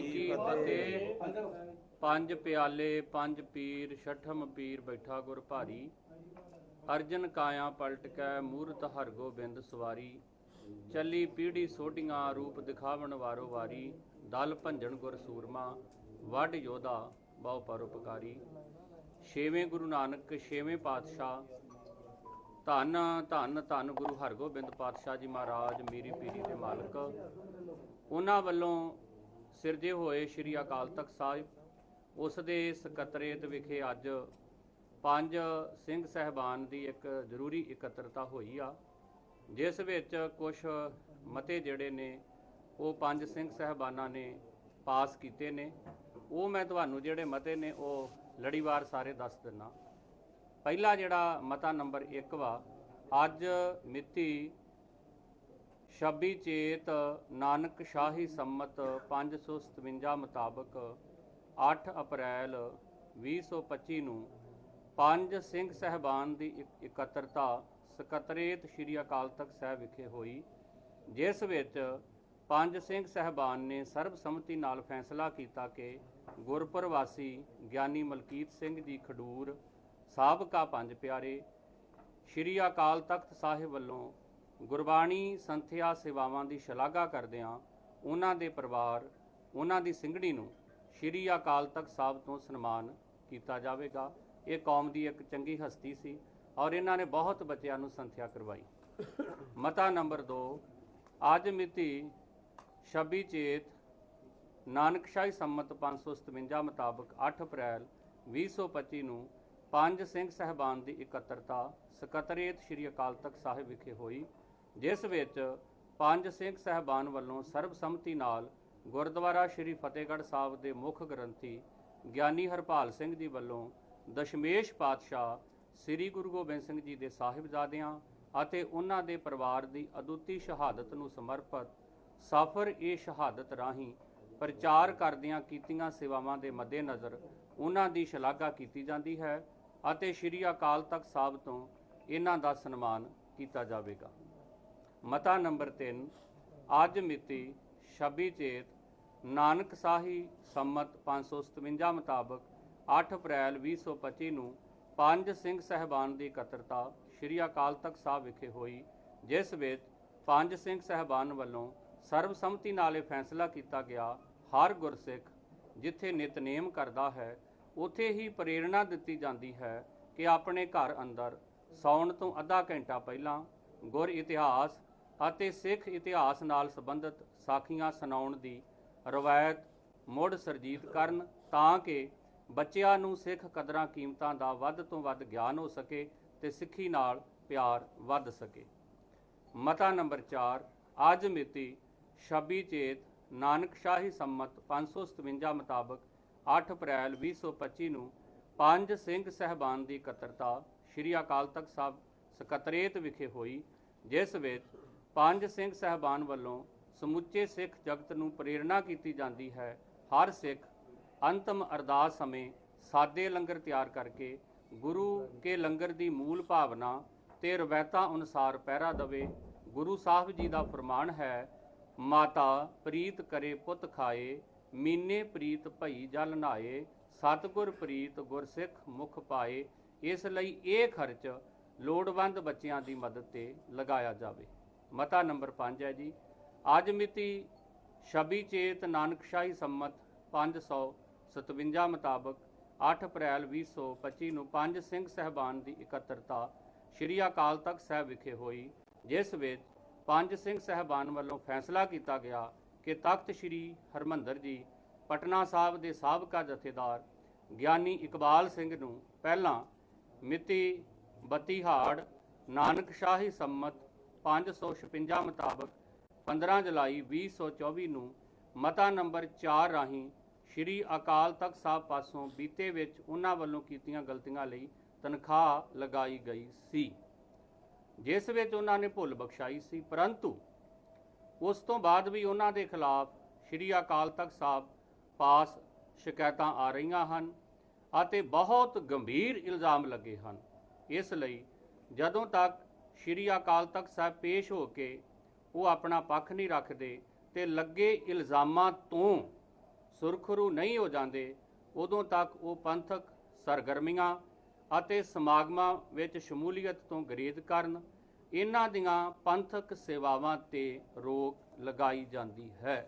ਜੀ ਕੀ ਫਤਿਹ। ਪੰਜ ਪਿਆਲੇ, ਪੰਜ ਪੀਰ, ਛਠਮ ਪੀਰ ਬੈਠਾ ਗੁਰ ਭਾਰੀ। ਅਰਜਨ ਕਾਇਆ ਪਲਟ ਕੈ, ਮੂਰਤ ਹਰ ਗੋਬਿੰਦ ਸਵਾਰੀ। ਚੱਲੀ ਪੀੜੀ ਸੋਟੀਆਂ ਰੂਪ ਦਿਖਾਵਣ ਵਾਰੋ ਵਾਰੀ। ਦਲ ਭੰਜਨ ਗੁਰ ਸੂਰਮਾ ਵੱਡ ਯੋਧਾ, ਬਹੁ ਪਰਉਪਕਾਰੀ ਛੇਵੇਂ ਗੁਰੂ ਨਾਨਕ, ਛੇਵੇਂ ਪਾਤਸ਼ਾਹ। ਧੰਨ ਧੰਨ ਧੰਨ ਗੁਰੂ ਹਰਗੋਬਿੰਦ ਪਾਤਸ਼ਾਹ ਜੀ ਮਹਾਰਾਜ, ਮੀਰੀ ਪੀਰੀ ਦੇ ਮਾਲਕ। ਉਹਨਾਂ ਵੱਲੋਂ ਸਿਰਜੇ ਹੋਏ ਸ੍ਰੀ ਅਕਾਲ ਤਖਤ ਸਾਹਿਬ, ਉਸ ਦੇ ਸਕੱਤਰੇਤ ਵਿਖੇ ਅੱਜ ਪੰਜ ਸਿੰਘ ਸਹਿਬਾਨ ਦੀ ਇੱਕ ਜ਼ਰੂਰੀ ਇਕੱਤਰਤਾ ਹੋਈ ਆ, ਜਿਸ ਵਿੱਚ ਕੁਝ ਮਤੇ ਜਿਹੜੇ ਨੇ, ਉਹ ਪੰਜ ਸਿੰਘ ਸਹਿਬਾਨਾਂ ਨੇ ਪਾਸ ਕੀਤੇ ਨੇ। ਉਹ ਮੈਂ ਤੁਹਾਨੂੰ ਜਿਹੜੇ ਮਤੇ ਨੇ, ਉਹ ਲੜੀਵਾਰ ਸਾਰੇ ਦੱਸ ਦਿੰਨਾ। ਪਹਿਲਾ ਜਿਹੜਾ ਮਤਾ ਨੰਬਰ 1 ਵਾ, ਅੱਜ ਮਿਤੀ 26 ਚੇਤ ਨਾਨਕ ਸ਼ਾਹੀ ਸੰਮਤ 557 ਮੁਤਾਬਕ 8 ਅਪ੍ਰੈਲ 2025 ਨੂੰ ਪੰਜ ਸਿੰਘ ਸਹਿਬਾਨ ਦੀ ਇਕੱਤਰਤਾ ਸਕੱਤਰੇਤ ਸ੍ਰੀ ਅਕਾਲ ਤਖਤ ਸਾਹਿਬ ਵਿਖੇ ਹੋਈ, ਜਿਸ ਵਿੱਚ ਪੰਜ ਸਿੰਘ ਸਹਿਬਾਨ ਨੇ ਸਰਬਸੰਮਤੀ ਨਾਲ ਫੈਸਲਾ ਕੀਤਾ ਕਿ ਗੁਰਪੁਰ ਵਾਸੀ ਗਿਆਨੀ ਮਲਕੀਤ ਸਿੰਘ ਜੀ ਖਡੂਰ ਸਾਬਕਾ ਪੰਜ ਪਿਆਰੇ ਸ਼੍ਰੀ ਅਕਾਲ ਤਖਤ ਸਾਹਿਬ ਵੱਲੋਂ ਗੁਰਬਾਣੀ ਸੰਥਿਆ ਸੇਵਾਵਾਂ ਦੀ ਸ਼ਲਾਘਾ ਕਰਦਿਆਂ ਉਹਨਾਂ ਦੇ ਪਰਿਵਾਰ, ਉਹਨਾਂ ਦੀ ਸਿੰਘਣੀ ਨੂੰ ਸ਼੍ਰੀ ਅਕਾਲ ਤਖਤ ਸਾਹਿਬ ਤੋਂ ਸਨਮਾਨ ਕੀਤਾ ਜਾਵੇਗਾ। ਇਹ ਕੌਮ ਦੀ ਇੱਕ ਚੰਗੀ ਹਸਤੀ ਸੀ ਔਰ ਇਹਨਾਂ ਨੇ ਬਹੁਤ ਬੱਚਿਆਂ ਨੂੰ ਸੰਥਿਆ ਕਰਵਾਈ। ਮਤਾ ਨੰਬਰ 2 ਅੱਜ ਮਿਤੀ 26 ਚੇਤ ਨਾਨਕਸ਼ਾਹੀ ਸੰਮਤ 557 ਮੁਤਾਬਕ 8 ਅਪ੍ਰੈਲ 2025 ਨੂੰ ਪੰਜ ਸਿੰਘ ਸਹਿਬਾਨ ਦੀ ਇਕੱਤਰਤਾ ਸਕੱਤਰੇਤ ਸ੍ਰੀ ਅਕਾਲ ਤਖਤ ਸਾਹਿਬ ਵਿਖੇ ਹੋਈ। ਜਿਸ ਵਿੱਚ ਪੰਜ ਸਿੰਘ ਸਹਿਬਾਨ ਵੱਲੋਂ ਸਰਬਸੰਮਤੀ ਨਾਲ ਗੁਰਦੁਆਰਾ ਸ੍ਰੀ ਫਤਿਹਗੜ੍ਹ ਸਾਹਿਬ ਦੇ ਮੁੱਖ ਗ੍ਰੰਥੀ ਗਿਆਨੀ ਹਰਪਾਲ ਸਿੰਘ ਜੀ ਵੱਲੋਂ ਦਸ਼ਮੇਸ਼ ਪਾਤਸ਼ਾਹ ਸ੍ਰੀ ਗੁਰੂ ਗੋਬਿੰਦ ਸਿੰਘ ਜੀ ਦੇ ਸਾਹਿਬਜ਼ਾਦਿਆਂ ਅਤੇ ਉਹਨਾਂ ਦੇ ਪਰਿਵਾਰ ਦੀ ਅਦੁੱਤੀ ਸ਼ਹਾਦਤ ਨੂੰ ਸਮਰਪਿਤ ਸਫਰ ਇਹ ਸ਼ਹਾਦਤ ਰਾਹੀਂ ਪ੍ਰਚਾਰ ਕਰਦਿਆਂ ਕੀਤੀਆਂ ਸੇਵਾਵਾਂ ਦੇ ਮੱਦੇਨਜ਼ਰ ਉਹਨਾਂ ਦੀ ਸ਼ਲਾਘਾ ਕੀਤੀ ਜਾਂਦੀ ਹੈ ਅਤੇ ਸ੍ਰੀ ਅਕਾਲ ਤਖਤ ਸਾਹਿਬ ਤੋਂ ਇਹਨਾਂ ਦਾ ਸਨਮਾਨ ਕੀਤਾ ਜਾਵੇਗਾ। ਮਤਾ ਨੰਬਰ 3 ਅੱਜ ਮਿਤੀ 26 ਚੇਤ ਨਾਨਕ ਸਾਹੀ ਸੰਮਤ 557 ਮੁਤਾਬਕ 8 ਅਪ੍ਰੈਲ 2025 ਨੂੰ ਪੰਜ ਸਿੰਘ ਸਹਿਬਾਨ ਦੀ ਇਕੱਤਰਤਾ ਸ੍ਰੀ ਅਕਾਲ ਤਖਤ ਸਾਹਿਬ ਵਿਖੇ ਹੋਈ, ਜਿਸ ਵਿੱਚ ਪੰਜ ਸਿੰਘ ਸਹਿਬਾਨ ਵੱਲੋਂ ਸਰਬਸੰਮਤੀ ਨਾਲ ਇਹ ਫੈਸਲਾ ਕੀਤਾ ਗਿਆ, ਹਰ ਗੁਰਸਿੱਖ ਜਿੱਥੇ ਨਿਤਨੇਮ ਕਰਦਾ ਹੈ, ਉਥੇ ਹੀ ਪ੍ਰੇਰਣਾ ਦਿੱਤੀ ਜਾਂਦੀ ਹੈ ਕਿ ਆਪਣੇ ਘਰ ਅੰਦਰ ਸੌਣ ਤੋਂ ਅੱਧਾ ਘੰਟਾ ਪਹਿਲਾਂ ਗੁਰ ਇਤਿਹਾਸ ਅਤੇ ਸਿੱਖ ਇਤਿਹਾਸ ਨਾਲ ਸੰਬੰਧਿਤ ਸਾਖੀਆਂ ਸੁਣਾਉਣ ਦੀ ਰਵਾਇਤ ਮੁੜ ਸਰਜੀਤ ਕਰਨ ਤਾਂ ਕਿ ਬੱਚਿਆਂ ਨੂੰ ਸਿੱਖ ਕਦਰਾਂ ਕੀਮਤਾਂ ਦਾ ਵੱਧ ਤੋਂ ਵੱਧ ਗਿਆਨ ਹੋ ਸਕੇ ਤੇ ਸਿੱਖੀ ਨਾਲ ਪਿਆਰ ਵੱਧ ਸਕੇ। ਮਤਾ ਨੰਬਰ 4 ਅੱਜ ਮਿਤੀ 26 ਚੇਤ ਨਾਨਕ ਸ਼ਾਹੀ ਸੰਮਤ 557 ਮੁਤਾਬਕ 8 ਅਪ੍ਰੈਲ 2025 ਨੂੰ ਪੰਜ ਸਿੰਘ ਸਹਿਬਾਨ ਦੀ ਇਕੱਤਰਤਾ ਸ੍ਰੀ ਅਕਾਲ ਤਖਤ ਸਾਹਿਬ ਸਕੱਤਰੇਤ ਵਿਖੇ ਹੋਈ, ਜਿਸ ਵਿੱਚ ਪੰਜ ਸਿੰਘ ਸਹਿਬਾਨ ਵੱਲੋਂ ਸਮੁੱਚੇ ਸਿੱਖ ਜਗਤ ਨੂੰ ਪ੍ਰੇਰਣਾ ਕੀਤੀ ਜਾਂਦੀ ਹੈ। ਹਰ ਸਿੱਖ ਅੰਤਮ ਅਰਦਾਸ ਸਮੇਂ ਸਾਦੇ ਲੰਗਰ ਤਿਆਰ ਕਰਕੇ ਗੁਰੂ ਕੇ ਲੰਗਰ ਦੀ ਮੂਲ ਭਾਵਨਾ ਤੇ ਰਵਾਇਤਾਂ ਅਨੁਸਾਰ ਪਹਿਰਾ ਦਵੇ। ਗੁਰੂ ਸਾਹਿਬ ਜੀ ਦਾ ਫਰਮਾਨ ਹੈ, ਮਾਤਾ, ਪ੍ਰੀਤ ਕਰੇ ਪੁੱਤ ਖਾਏ, ਮੀਨੇ ਪ੍ਰੀਤ ਭਈ ਜਲ ਨਾਏ, ਸਤਿਗੁਰ ਪ੍ਰੀਤ ਗੁਰਸਿੱਖ ਮੁਖ ਪਾਏ। ਇਸ ਲਈ ਇਹ ਖਰਚ ਲੋੜਵੰਦ ਬੱਚਿਆਂ ਦੀ ਮਦਦ ਤੇ ਲਗਾਇਆ ਜਾਵੇ। ਮਤਾ ਨੰਬਰ 5 ਹੈ ਜੀ। ਅੱਜ ਮਿਤੀ 26 ਚੇਤ ਨਾਨਕਸ਼ਾਹੀ ਸੰਮਤ 557 ਮੁਤਾਬਕ 8 ਅਪ੍ਰੈਲ 2025 ਨੂੰ ਪੰਜ ਸਿੰਘ ਸਹਿਬਾਨ ਦੀ ਇਕੱਤਰਤਾ ਸ੍ਰੀ ਅਕਾਲ ਤਖਤ ਸਾਹਿਬ ਵਿਖੇ ਹੋਈ, ਜਿਸ ਵਿੱਚ ਪੰਜ ਸਿੰਘ ਸਹਿਬਾਨ ਵੱਲੋਂ ਫੈਸਲਾ ਕੀਤਾ ਗਿਆ ਕਿ ਤਖਤ ਸ੍ਰੀ ਹਰਮੰਦਰ ਜੀ ਪਟਨਾ ਸਾਹਿਬ ਦੇ ਸਾਬਕਾ ਜਥੇਦਾਰ ਗਿਆਨੀ ਇਕਬਾਲ ਸਿੰਘ ਨੂੰ ਪਹਿਲਾਂ ਮਿਤੀ 32 ਹਾੜ ਨਾਨਕ ਸ਼ਾਹੀ ਸੰਮਤ 556 ਮੁਤਾਬਕ 15 ਜੁਲਾਈ 2024 ਨੂੰ ਮਤਾ ਨੰਬਰ 4 ਰਾਹੀਂ ਸ੍ਰੀ ਅਕਾਲ ਤਖਤ ਸਾਹਿਬ ਪਾਸੋਂ ਬੀਤੇ ਵਿੱਚ ਉਹਨਾਂ ਵੱਲੋਂ ਕੀਤੀਆਂ ਗਲਤੀਆਂ ਲਈ ਤਨਖਾਹ ਲਗਾਈ ਗਈ ਸੀ। ਜਿਸ ਵਿੱਚ ਉਹਨਾਂ ਨੇ ਭੁੱਲ ਬਖਸ਼ਾਈ ਸੀ, ਪਰੰਤੂ ਉਸ ਤੋਂ ਬਾਅਦ ਵੀ ਉਹਨਾਂ ਦੇ ਖਿਲਾਫ ਸ੍ਰੀ ਅਕਾਲ ਤਖਤ ਸਾਹਿਬ ਪਾਸ ਸ਼ਿਕਾਇਤਾਂ ਆ ਰਹੀਆਂ ਹਨ ਅਤੇ ਬਹੁਤ ਗੰਭੀਰ ਇਲਜ਼ਾਮ ਲੱਗੇ ਹਨ। ਇਸ ਲਈ ਜਦੋਂ ਤੱਕ ਸ੍ਰੀ ਅਕਾਲ ਤਖਤ ਸਾਹਿਬ ਪੇਸ਼ ਹੋ ਕੇ ਉਹ ਆਪਣਾ ਪੱਖ ਨਹੀਂ ਰੱਖਦੇ ਤੇ ਲੱਗੇ ਇਲਜ਼ਾਮਾਂ ਤੋਂ ਸੁਰਖਰੂ ਨਹੀਂ ਹੋ ਜਾਂਦੇ, ਉਦੋਂ ਤੱਕ ਉਹ ਪੰਥਕ ਸਰਗਰਮੀਆਂ ਅਤੇ ਸਮਾਗਮਾਂ ਵਿੱਚ ਸ਼ਮੂਲੀਅਤ ਤੋਂ ਗਰੇਜ਼ ਕਰਨ, ਇਹਨਾਂ ਦੀਆਂ ਪੰਥਕ ਸੇਵਾਵਾਂ ਤੇ ਰੋਕ ਲਗਾਈ ਜਾਂਦੀ ਹੈ।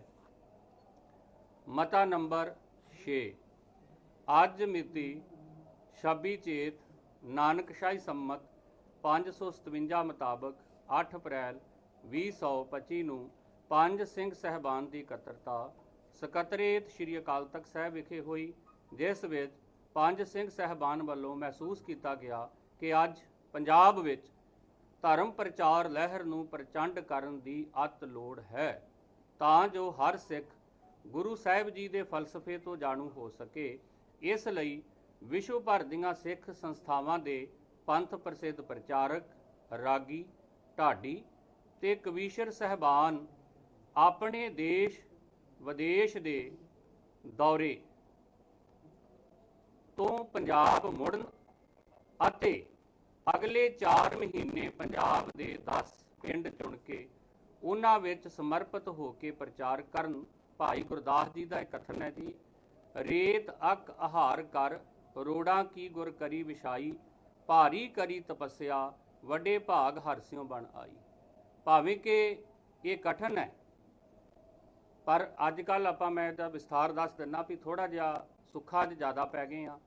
ਮਤਾ ਨੰਬਰ 6 ਅੱਜ ਮਿਤੀ 26 ਚੇਤ ਨਾਨਕਸ਼ਾਹੀ ਸੰਮਤ 557 ਮੁਤਾਬਕ 8 ਅਪ੍ਰੈਲ 2025 ਨੂੰ ਪੰਜ ਸਿੰਘ ਸਹਿਬਾਨ ਦੀ ਇਕੱਤਰਤਾ ਸਕੱਤਰੇਤ ਸ੍ਰੀ ਅਕਾਲ ਤਖਤ ਸਾਹਿਬ ਵਿਖੇ ਹੋਈ, ਜਿਸ ਵਿੱਚ ਪੰਜ ਸਿੰਘ ਸਹਿਬਾਨ ਵੱਲੋਂ ਮਹਿਸੂਸ ਕੀਤਾ ਗਿਆ ਕਿ ਅੱਜ ਪੰਜਾਬ ਵਿੱਚ ਧਰਮ ਪ੍ਰਚਾਰ ਲਹਿਰ ਨੂੰ ਪ੍ਰਚੰਡ ਕਰਨ ਦੀ ਅਤ ਲੋੜ ਹੈ, ਤਾਂ ਜੋ ਹਰ ਸਿੱਖ ਗੁਰੂ ਸਾਹਿਬ ਜੀ ਦੇ ਫਲਸਫੇ ਤੋਂ ਜਾਣੂ ਹੋ ਸਕੇ। ਇਸ ਲਈ ਵਿਸ਼ਵ ਭਰ ਦੀਆਂ ਸਿੱਖ ਸੰਸਥਾਵਾਂ ਦੇ ਪੰਥ ਪ੍ਰਸਿੱਧ ਪ੍ਰਚਾਰਕ ਰਾਗੀ ਢਾਡੀ ਤੇ ਕਵੀਸ਼ਰ ਸਹਿਬਾਨ ਆਪਣੇ ਦੇਸ਼ ਵਿਦੇਸ਼ ਦੇ ਦੌਰੇ ਤੋਂ ਪੰਜਾਬ ਮੁੜਨ ਅਤੇ ਅਗਲੇ 4 ਮਹੀਨੇ ਪੰਜਾਬ ਦੇ 10 ਪਿੰਡ ਚੁਣ ਕੇ ਉਹਨਾਂ ਵਿੱਚ ਸਮਰਪਿਤ ਹੋ ਕੇ ਪ੍ਰਚਾਰ ਕਰਨ ਭਾਈ ਗੁਰਦਾਸ ਜੀ ਦਾ ਇਹ ਕਥਨ ਹੈ ਜੀ, ਰੇਤ ਅਕ ਆਹਾਰ ਕਰ, ਰੋੜਾਂ ਕੀ ਗੁਰ ਕਰੀ ਵਿਛਾਈ ਭਾਰੀ ਕਰੀ ਤਪੱਸਿਆ, ਵੱਡੇ ਭਾਗ ਹਰਸਿਓ ਬਣ ਆਈ। ਭਾਵੇਂ ਕਿ ਇਹ ਕਠਨ ਹੈ, ਪਰ ਅੱਜ ਕੱਲ ਆਪਾਂ ਮੈਂ ਇਹਦਾ ਵਿਸਥਾਰ ਦੱਸ ਦਿੰਨਾ ਵੀ ਥੋੜਾ ਜਿਹਾ ਸੁੱਖਾ 'ਚ ਜ਼ਿਆਦਾ ਪੈ ਗਏ ਆ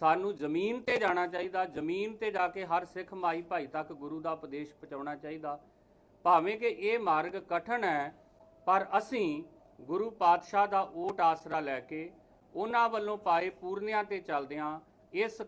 ਸਾਨੂੰ ਜ਼ਮੀਨ ਤੇ ਜਾਣਾ ਚਾਹੀਦਾ, ਜ਼ਮੀਨ ਤੇ ਜਾ ਕੇ ਹਰ ਸਿੱਖ ਮਾਈ ਭਾਈ ਤੱਕ ਗੁਰੂ ਦਾ ਉਪਦੇਸ਼ ਪਹੁੰਚਾਉਣਾ ਚਾਹੀਦਾ। ਭਾਵੇਂ ਕਿ ਇਹ ਮਾਰਗ ਕਠਨ ਹੈ, ਪਰ ਅਸੀਂ ਗੁਰੂ ਪਾਤਸ਼ਾਹ ਦਾ ਓਟ ਆਸਰਾ ਲੈ ਕੇ ਉਹਨਾਂ ਵੱਲੋਂ ਪਾਏ ਪੂਰਨਿਆਂ ਤੇ ਚੱਲਦਿਆਂ ਇਸ